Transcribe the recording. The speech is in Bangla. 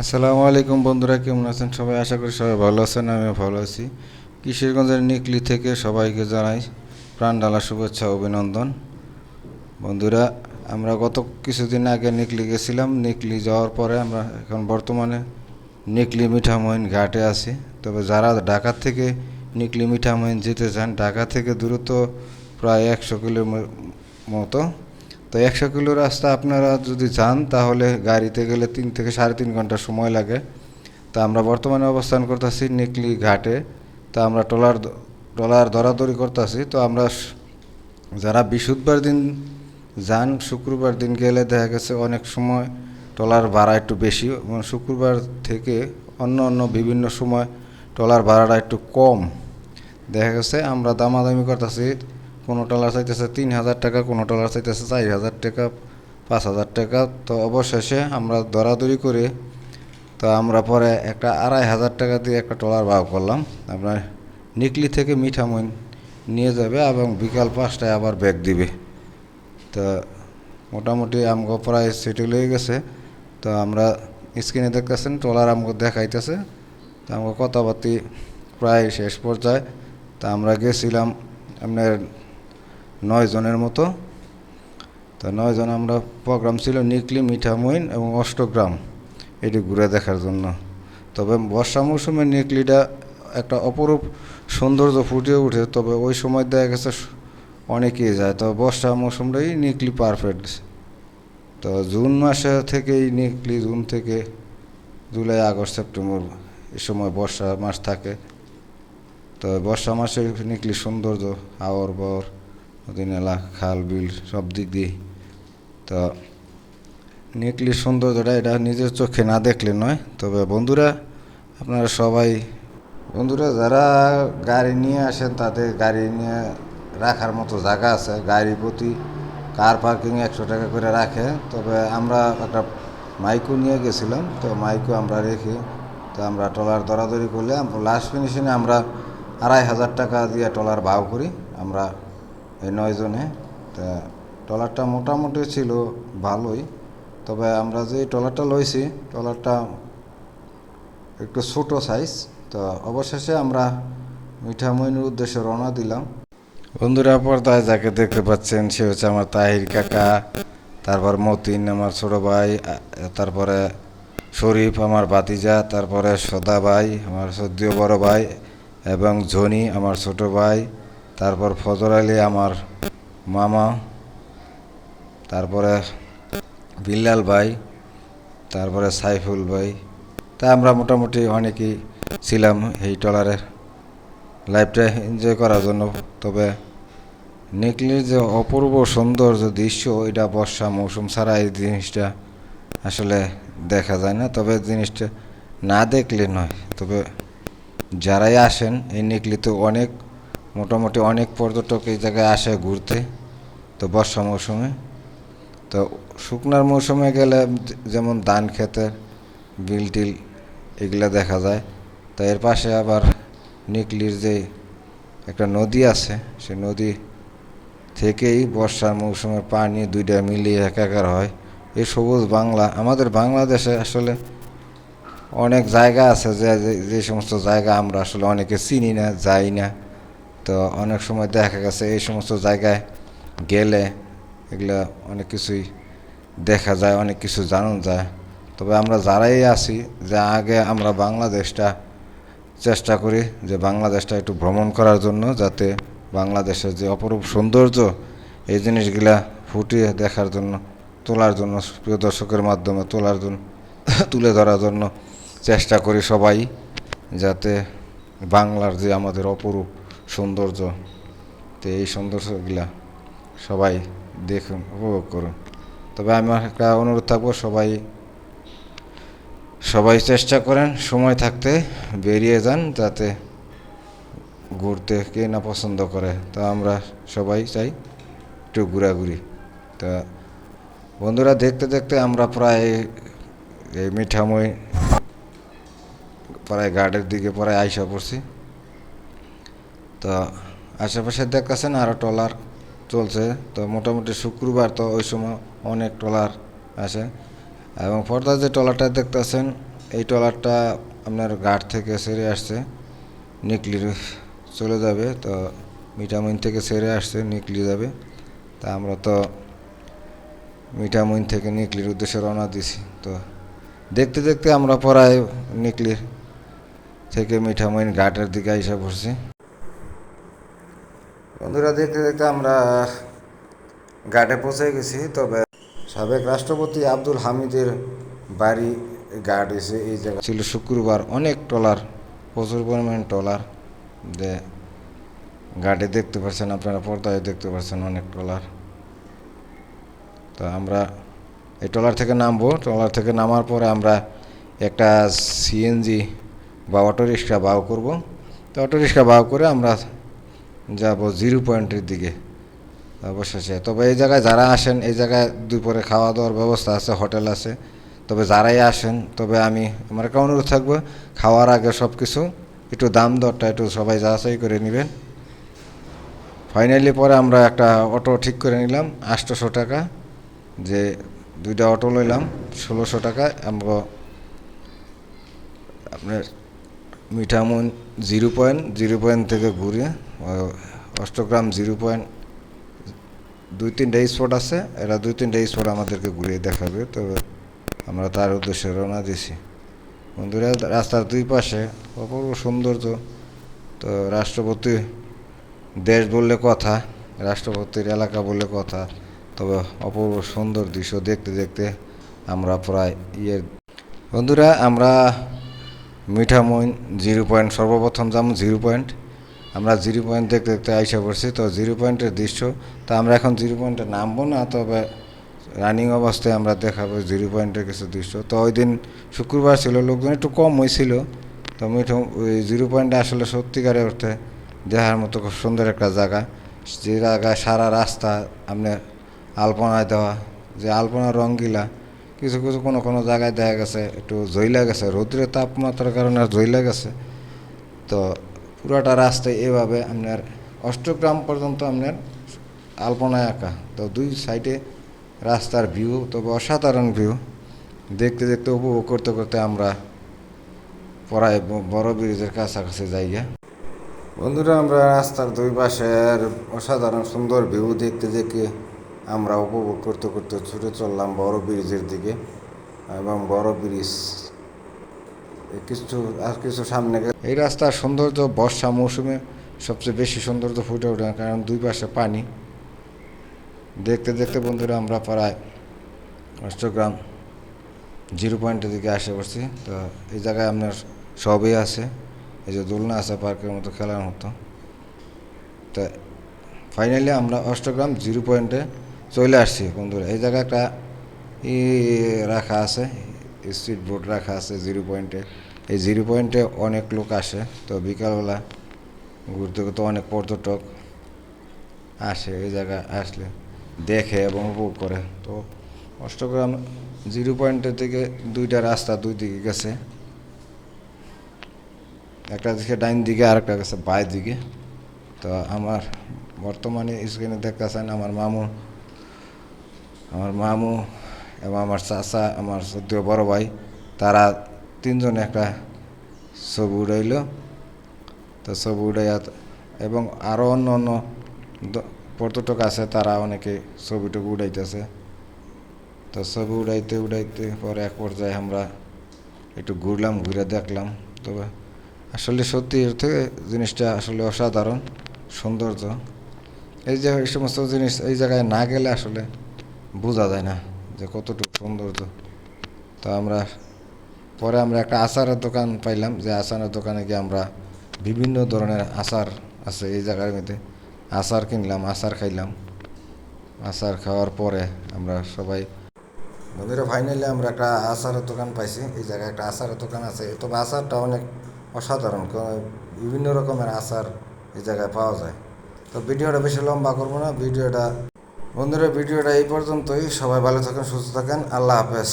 আসসালামু আলাইকুম বন্ধুরা, কেমন আছেন সবাই? আশা করি সবাই ভালো আছেন আমি ভালো আছি। কিশোরগঞ্জের নিকলি থেকে সবাইকে জানাই প্রাণ ঢালা শুভেচ্ছা, অভিনন্দন। বন্ধুরা, আমরা গত কিছুদিন আগে নিকলি গেছিলাম। নিকলি যাওয়ার পরে আমরা এখন বর্তমানে নিকলি মিঠামইন ঘাটে আছি। তবে যারা ঢাকা থেকে নিকলি মিঠামইন যেতে চান, ঢাকা থেকে দূরত্ব প্রায় একশো কিলোর মতো। তো একশো কিলো রাস্তা আপনারা যদি যান তাহলে গাড়িতে গেলে তিন থেকে সাড়ে তিন ঘণ্টা সময় লাগে। তা আমরা বর্তমানে অবস্থান করতেছি নিকলি ঘাটে। তা আমরা ট্রলার ট্রলার দরাদরি করতেছি। তো আমরা যারা বৃহস্পতিবার দিন যান, শুক্রবার দিন গেলে দেখা গেছে অনেক সময় ট্রলার ভাড়া একটু বেশি। শুক্রবার থেকে অন্য অন্য বিভিন্ন সময় ট্রলার ভাড়াটা একটু কম। দেখা গেছে আমরা দামাদামি করতেছি কোনো ট্রলার চাইতেছে তিন হাজার টাকা, কোনো ট্রলার চাইতেছে চার হাজার টাকা পাঁচ হাজার টাকা। তো অবশেষে আমরা দরাদরি করে, তো আমরা পরে একটা আড়াই হাজার টাকা দিয়ে একটা ট্রলার ভাগ করলাম। আপনার নিকলি থেকে মিঠামইন নিয়ে যাবে এবং বিকাল পাঁচটায় আবার ব্যাগ দিবে। তো মোটামুটি আমগো প্রায় সেটেল হয়ে গেছে। তো আমরা স্ক্রিনে দেখতেছেন ট্রলার আমগো দেখাইতেছে। তো আমগো কথাবার্তি প্রায় শেষ পর্যায়ে। তা আমরা গেছিলাম আপনার নয় জনের মতো। তো নয় জন আমরা প্রোগ্রাম ছিল নিকলি মিঠামইন এবং অষ্টগ্রাম। এটি ঘুরে দেখার জন্য। তবে বর্ষা মৌসুমে নিকলিটা একটা অপরূপ সৌন্দর্য ফুটে ওঠে। তবে ওই সময় দেখা গেছে অনেকেই যায়। তবে বর্ষা মৌসুমটাই নিকলি পারফেক্ট তো জুন মাসে থেকেই নিকলি, জুন থেকে জুলাই, আগস্ট, সেপ্টেম্বর এই সময় বর্ষা মাস থাকে। তো বর্ষা মাসে নিকলি সৌন্দর্য আওয়ার বর নদীনালা খাল, বিল সব দিক দিয়ে। তো নিকলি সৌন্দর্যটা এটা নিজের চোখে না দেখলে নয়। তবে বন্ধুরা, আপনারা সবাই, বন্ধুরা যারা গাড়ি নিয়ে আসেন, তাদের গাড়ি নিয়ে রাখার মতো জায়গা আছে। গাড়ি প্রতি কার পার্কিং একশো টাকা করে রাখে। তবে আমরা একটা মাইকও নিয়ে গেছিলাম। তো মাইকও আমরা রেখে, তো আমরা ট্রলার দরাদরি করলে লাস্ট ফিনিশিংয়ে আমরা আড়াই হাজার টাকা দিয়ে ট্রলার ভাও করি। আমরা এই নয়জনে তা ট্রলারটা মোটামুটি ছিল ভালোই। তবে আমরা যে ট্রলারটা লইছি, ট্রলারটা একটু ছোটো সাইজ তো অবশেষে আমরা মিঠামইনের উদ্দেশ্যে রওনা দিলাম। বন্ধুরা, পর্দায় যাকে দেখতে পাচ্ছেন, সে হচ্ছে আমার তাহির কাকা, তারপর মতিন আমার ছোট ভাই তারপরে শরীফ আমার বাতিজা তারপরে সদা ভাই আমার সদ্যীয় বড় ভাই এবং জনি আমার ছোট ভাই। তারপর ফজর আলী আমার মামা, তারপরে বিল্লাল ভাই, তারপরে সাইফুল ভাই। তা আমরা মোটামুটি অনেকেই ছিলাম এই ট্রলারে লাইফটা এনজয় করার জন্য। তবে নেকলির যে অপূর্ব সৌন্দর্য দৃশ্য এটা বর্ষা মৌসুম ছাড়া এই জিনিসটা আসলে দেখা যায় না। তবে জিনিসটা না দেখলে নয়। তবে যারাই আসেন, এই নেকলিতে অনেক মোটামুটি অনেক পর্যটক এই জায়গায় আসে ঘুরতে, তো বর্ষা মৌসুমে। তো শুকনার মৌসুমে গেলে যেমন ধান ক্ষেতের বিল টিল এগুলো দেখা যায়। তো এর পাশে আবার নিকলির যে একটা নদী আছে, সে নদী থেকেই বর্ষার মৌসুমে পানি দুইটা মিলিয়ে একাকার হয়। এই সবুজ বাংলা, আমাদের বাংলাদেশে আসলে অনেক জায়গা আছে যে- যে সমস্ত জায়গা আমরা আসলে অনেকে চিনি না, যাই না। তো অনেক সময় দেখা গেছে এই সমস্ত জায়গায় গেলে এগুলো অনেক কিছুই দেখা যায়, অনেক কিছু জানানো যায়। তবে আমরা যারাই আছি, যে আগে আমরা বাংলাদেশটা চেষ্টা করি যে বাংলাদেশটা একটু ভ্রমণ করার জন্য, যাতে বাংলাদেশের যে অপরূপ সৌন্দর্য এই জিনিসগুলা ফুটিয়ে দেখার জন্য, তোলার জন্য, প্রিয় দর্শকের মাধ্যমে তোলার জন্য, তুলে ধরার জন্য চেষ্টা করি সবাই, যাতে বাংলার যে আমাদের অপরূপ সৌন্দর্য। তো এই সৌন্দর্যগুলা সবাই দেখুন, উপভোগ করুন। তবে আমার একটা অনুরোধ থাকব, সবাই সবাই চেষ্টা করেন সময় থাকতে বেরিয়ে যান যাতে ঘুরতে কে না পছন্দ করে। তা আমরা সবাই চাই একটু ঘোরাঘুরি। তা বন্ধুরা, দেখতে দেখতে আমরা প্রায় এই মিঠামই প্রায় গার্ডের দিকে প্রায় আইসা পড়ছি। তো আশেপাশে দেখতেছেন আরও ট্রলার চলছে। তো মোটামুটি শুক্রবার তো ওই সময় অনেক ট্রলার আসে। এবং পর্দার যে ট্রলারটা দেখতেছেন, এই ট্রলারটা আপনার ঘাট থেকে সেরে আসছে নিকলির চলে যাবে। তো মিঠামইন থেকে সেরে আসছে, নিকলি যাবে। তা আমরা তো মিঠামইন থেকে নিকলির উদ্দেশ্যে রওনা দিছি। তো দেখতে দেখতে আমরা পড়ায় নিকলির থেকে মিঠামইন ঘাটের দিকে আইসা পড়ছি। বন্ধুরা, দেখতে দেখতে আমরা ঘাটে পৌঁছে গেছি। তবে সাবেক রাষ্ট্রপতি আব্দুল হামিদের বাড়ি ঘাট এসে এই জায়গা ছিল শুক্রবার। অনেক ট্রলার, প্রচুর পরিমাণ ট্রলার যে ঘাটে দেখতে পাচ্ছেন আপনারা, পর্দায় দেখতে পাচ্ছেন অনেক ট্রলার। তো আমরা এই ট্রলার থেকে নামবো। ট্রলার থেকে নামার পরে আমরা একটা সিএনজি বা অটো রিক্সা বাউ করব। তো অটো রিক্সা বাউ করে আমরা যাব জিরো পয়েন্টের দিকে। অবশেষে। তবে এই জায়গায় যারা আসেন, এই জায়গায় দুপুরে খাওয়া দাওয়ার ব্যবস্থা আছে, হোটেল আছে। তবে যারাই আসেন, তবে আমি, আমার একটা অনুরোধ থাকব, খাওয়ার আগে সব কিছু একটু দাম দরটা একটু সবাই যাচাই করে নেবেন। ফাইনালি পরে আমরা একটা অটো ঠিক করে নিলাম আটশোশো টাকা, যে দুইটা অটো লইলাম, ষোলোশো টাকা আমরা আপনার Mithamoin zero point zero point থেকে ঘুরে অষ্টগ্রাম জিরো পয়েন্ট, দুই তিনটা স্পট আছে, এরা দুই তিনটা স্পট আমাদেরকে ঘুরিয়ে দেখাবে, তবে আমরা তার উদ্দেশ্যে রওনা দিছি। বন্ধুরা, রাস্তার দুই পাশে অপূর্ব সৌন্দর্য, তো রাষ্ট্রপতি দেশ বললে কথা, রাষ্ট্রপতির এলাকা বললে কথা, তবে অপূর্ব সুন্দর দৃশ্য দেখতে দেখতে আমরা প্রায় ইয়ে। বন্ধুরা, আমরা মিঠামইন জিরো পয়েন্ট সর্বপ্রথম যাম জিরো পয়েন্ট। আমরা জিরো পয়েন্ট দেখতে দেখতে আইসা পড়ছি, তো জিরো পয়েন্টের দৃশ্য, তা আমরা এখন জিরো পয়েন্টে নামবো না, তবে রানিং অবস্থায় আমরা দেখাবো জিরো পয়েন্টের কিছু দৃশ্য। তো ওই দিন শুক্রবার ছিল, লোকজন একটু কম হয়েছিল তো মিঠু, ওই জিরো পয়েন্টে আসলে সত্যিকারে অর্থে দেখার মতো খুব সুন্দর একটা জায়গা, যে জায়গায় সারা রাস্তা আপনার আলপনায় দেওয়া, যে আলপনার রঙগিলা কিছু কিছু কোনো কোনো জায়গায় দেখা গেছে, একটু জইলা গেছে, রৌদ্রের তাপমাত্রার কারণে জইলা গেছে। তো পুরাটা রাস্তায় এভাবে আপনার অষ্টগ্রাম পর্যন্ত আপনার আলপনায় আঁকা তো দুই সাইডে রাস্তার ভিউ তবে অসাধারণ ভিউ দেখতে দেখতে, উপভোগ করতে করতে আমরা পড়ায় বড় ব্রিজের কাছাকাছি যাইয়া। বন্ধুরা, আমরা রাস্তার দুই পাশের অসাধারণ সুন্দর ভিউ দেখতে দেখে আমরা উপভোগ করতে করতে ছুটে চললাম বড় ব্রিজের দিকে এবং বড় ব্রিজ। কিছু, আর কিছু সামনে এই রাস্তার সৌন্দর্য বর্ষা মৌসুমে সবচেয়ে বেশি সৌন্দর্য ফুটে ওঠে, কারণ দুই পাশে পানি। দেখতে দেখতে বন্ধুরা, আমরা প্রায় অষ্টগ্রাম জিরো পয়েন্টের দিকে আসে পড়ছি। তো এই জায়গায় আপনার সবই আছে। এই যে দোলনা আছে, পার্কের মতো খেলার মতো। তো ফাইনালি আমরা অষ্টগ্রাম জিরো পয়েন্টে চলে আসছি বন্ধুরা। এই জায়গায় একটা ই রাখা আছে স্ট্রিট বোর্ড রাখা আছে জিরো পয়েন্টে এই জিরো পয়েন্টে অনেক লোক আসে, তো বিকালবেলা ঘুরতে ঘুরতে অনেক পর্যটক আসে এই জায়গা আসলে, দেখে এবং উপভোগ করে। তো অষ্টগ্রাম জিরো পয়েন্টের থেকে দুইটা রাস্তা দুই দিকে গেছে। একটা দিকে ডাইন দিকে, আর একটা গেছে বাই দিকে। তো আমার বর্তমানে স্ক্রিনে দেখতেছেন আমার মামু আমার মামু এবং আমার চাচা, আমার সদ্য বড় ভাই, তারা তিনজন একটা ছবি উড়াইল। তো ছবি উড়াইয়া এবং আরও অন্য অন্য পর্যটক আছে, তারা অনেকে ছবিটুকু উড়াইতেছে। তো ছবি উড়াইতে উড়াইতে পরে এক পর্যায়ে আমরা একটু ঘুরলাম, ঘুরে দেখলাম। তবে আসলে সত্যি অর্থে জিনিসটা আসলে অসাধারণ, সৌন্দর্য। এই যে এই সমস্ত জিনিস এই জায়গায় না গেলে আসলে বোঝা যায় না যে কতটুকু সৌন্দর্য। তো আমরা, পরে আমরা একটা আচারের দোকান পাইলাম, যে আচারের দোকানে গিয়ে আমরা বিভিন্ন ধরনের আচার আছে এই জায়গার মধ্যে। আচার কিনলাম, আচার খাইলাম। আচার খাওয়ার পরে আমরা সবাই, বন্ধুরা ফাইনালি আমরা একটা আচারের দোকান পাইছি। এই জায়গায় একটা আচারের দোকান আছে। তবে আচারটা অনেক অসাধারণ। বিভিন্ন রকমের আচার এই জায়গায় পাওয়া যায়। তো ভিডিওটা বেশি লম্বা করব না। ভিডিওটা বন্ধুরা ভিডিওটা এই পর্যন্তই। সবাই ভালো থাকেন সুস্থ থাকেন। আল্লাহ হাফেজ।